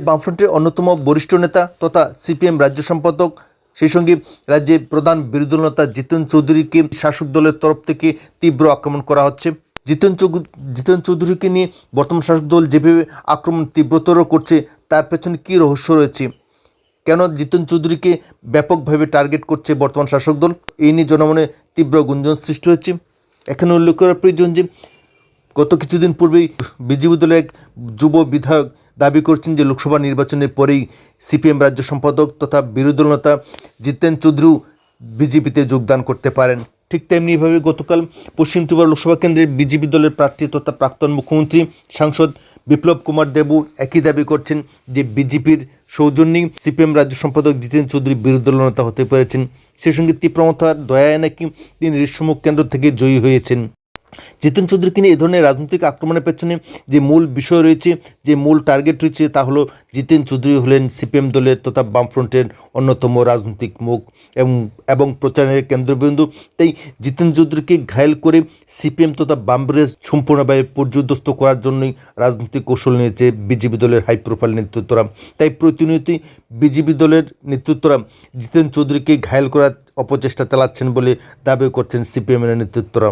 বামফ্রন্টের অন্যতম বরিষ্ঠ নেতা তথা সিপিএম রাজ্য সম্পাদক, সেই সঙ্গে রাজ্যের প্রধান বিরোধী নেতা জিতেন চৌধুরীকে শাসক দলের তরফ থেকে তীব্র আক্রমণ করা হচ্ছে। জিতেন চৌধু- জিতেন চৌধুরীকে নিয়ে বর্তমান শাসক দল যেভাবে আক্রমণ তীব্রতর করছে, তার পেছনে কী রহস্য রয়েছে? কেন জিতেন চৌধুরীকে ব্যাপকভাবে টার্গেট করছে বর্তমান শাসক দল? এই নিয়ে জনমনে তীব্র গুঞ্জন সৃষ্টি হচ্ছে। এখানে উল্লেখ করা প্রয়োজন যে, গত কিছুদিন পূর্বেই বিজেপি দলের এক যুব বিধায়ক দাবি করছেন যে লোকসভা নির্বাচনের পরেই সিপিএম রাজ্য সম্পাদক তথা বিরোধী নেতা জিতেন চৌধুরী বিজেপিতে যোগদান করতে পারেন। ঠিক তেমনিভাবে গতকাল পশ্চিম ত্রিপুরা লোকসভা কেন্দ্রের বিজেপি দলের প্রার্থী তথা প্রাক্তন মুখ্যমন্ত্রী সাংসদ বিপ্লব কুমার দেবু একই দাবি করছেন যে বিজেপির সৌজন্যেই সিপিএম রাজ্য সম্পাদক জিতেন চৌধুরী বিরোধী দল নেতা হতে পেরেছেন। সেই সঙ্গে তীব্রমতার দয়ায় নাকি তিনি ঋষমুখ কেন্দ্র থেকে জয়ী হয়েছেন। জিতেন চৌধুরীকে নিয়ে এই ধরনের রাজনৈতিক আক্রমণের পেছনে যে মূল বিষয় রয়েছে, যে মূল টার্গেট রয়েছে তা হলো জিতেন চৌধুরী হলেন সিপিএম দলের তথা বামফ্রন্টের অন্যতম রাজনৈতিক মুখ এবং এবং প্রচারের কেন্দ্রবিন্দু। তাই জিতেন চৌধুরীকে ঘায়েল করে সিপিএম তথা বামব্রেজ সম্পূর্ণভাবে পর্যদস্ত করার জন্যই রাজনৈতিক কৌশল নিয়েছে বিজেপি দলের হাই প্রোফাইল নেতৃত্বরা। তাই প্রতিনিয়তই বিজেপি দলের নেতৃত্বরা জিতেন চৌধুরীকে ঘায়েল করার অপচেষ্টা চালাচ্ছেন বলে দাবি করছেন সিপিএমের নেতৃত্বরা।